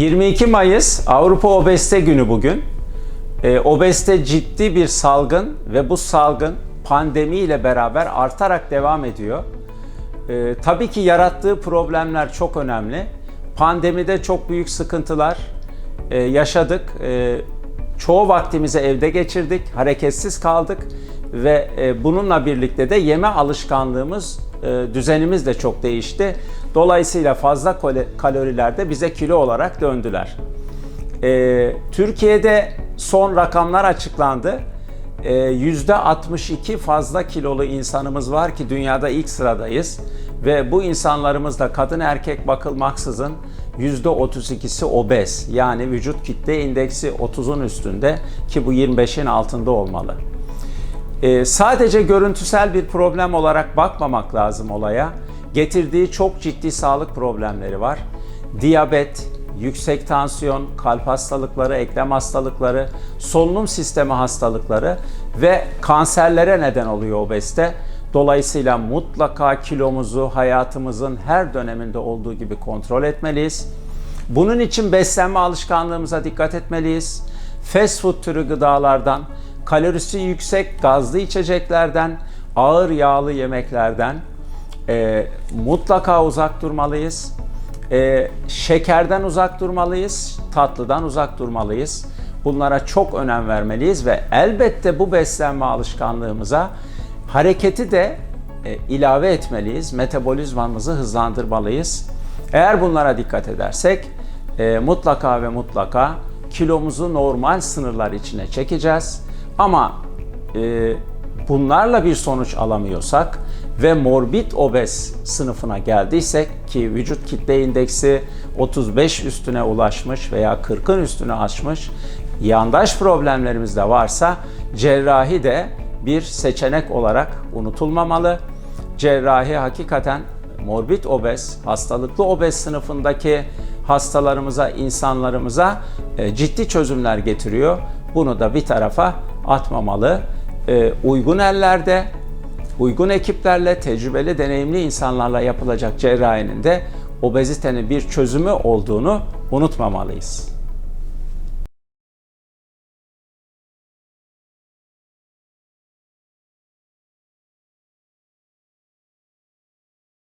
22 Mayıs Avrupa Obezite Günü bugün. E, obezite ciddi bir salgın ve bu salgın pandemiyle beraber artarak devam ediyor. E, tabii ki yarattığı problemler çok önemli. Pandemide çok büyük sıkıntılar e, yaşadık. E, çoğu vaktimizi evde geçirdik, hareketsiz kaldık ve e, bununla birlikte de yeme alışkanlığımız, düzenimiz de çok değişti. Dolayısıyla fazla kaloriler de bize kilo olarak döndüler. E, Türkiye'de son rakamlar açıklandı. E, %62 fazla kilolu insanımız var ki dünyada ilk sıradayız. Ve bu insanlarımız da kadın erkek bakılmaksızın %32'si obez. Yani vücut kitle indeksi 30'un üstünde ki bu 25'in altında olmalı. Ee, sadece görüntüsel bir problem olarak bakmamak lazım olaya. Getirdiği çok ciddi sağlık problemleri var. Diyabet, yüksek tansiyon, kalp hastalıkları, eklem hastalıkları, solunum sistemi hastalıkları ve kanserlere neden oluyor obezite. Dolayısıyla mutlaka kilomuzu hayatımızın her döneminde olduğu gibi kontrol etmeliyiz. Bunun için beslenme alışkanlığımıza dikkat etmeliyiz. Fast food türü gıdalardan, kalorisi yüksek gazlı içeceklerden, ağır yağlı yemeklerden e, mutlaka uzak durmalıyız. E, şekerden uzak durmalıyız, tatlıdan uzak durmalıyız. Bunlara çok önem vermeliyiz ve elbette bu beslenme alışkanlığımıza hareketi de e, ilave etmeliyiz. Metabolizmamızı hızlandırmalıyız. Eğer bunlara dikkat edersek e, mutlaka ve mutlaka kilomuzu normal sınırlar içine çekeceğiz. Ama e, bunlarla bir sonuç alamıyorsak ve morbid obez sınıfına geldiysek ki vücut kitle indeksi 35 üstüne ulaşmış veya 40'ın üstüne aşmış yandaş problemlerimiz de varsa cerrahi de bir seçenek olarak unutulmamalı. Cerrahi hakikaten morbid obez, hastalıklı obez sınıfındaki hastalarımıza, insanlarımıza e, ciddi çözümler getiriyor. Bunu da bir tarafa atmamalı. E, uygun ellerde, uygun ekiplerle, tecrübeli, deneyimli insanlarla yapılacak cerrahinin de obezitenin bir çözümü olduğunu unutmamalıyız.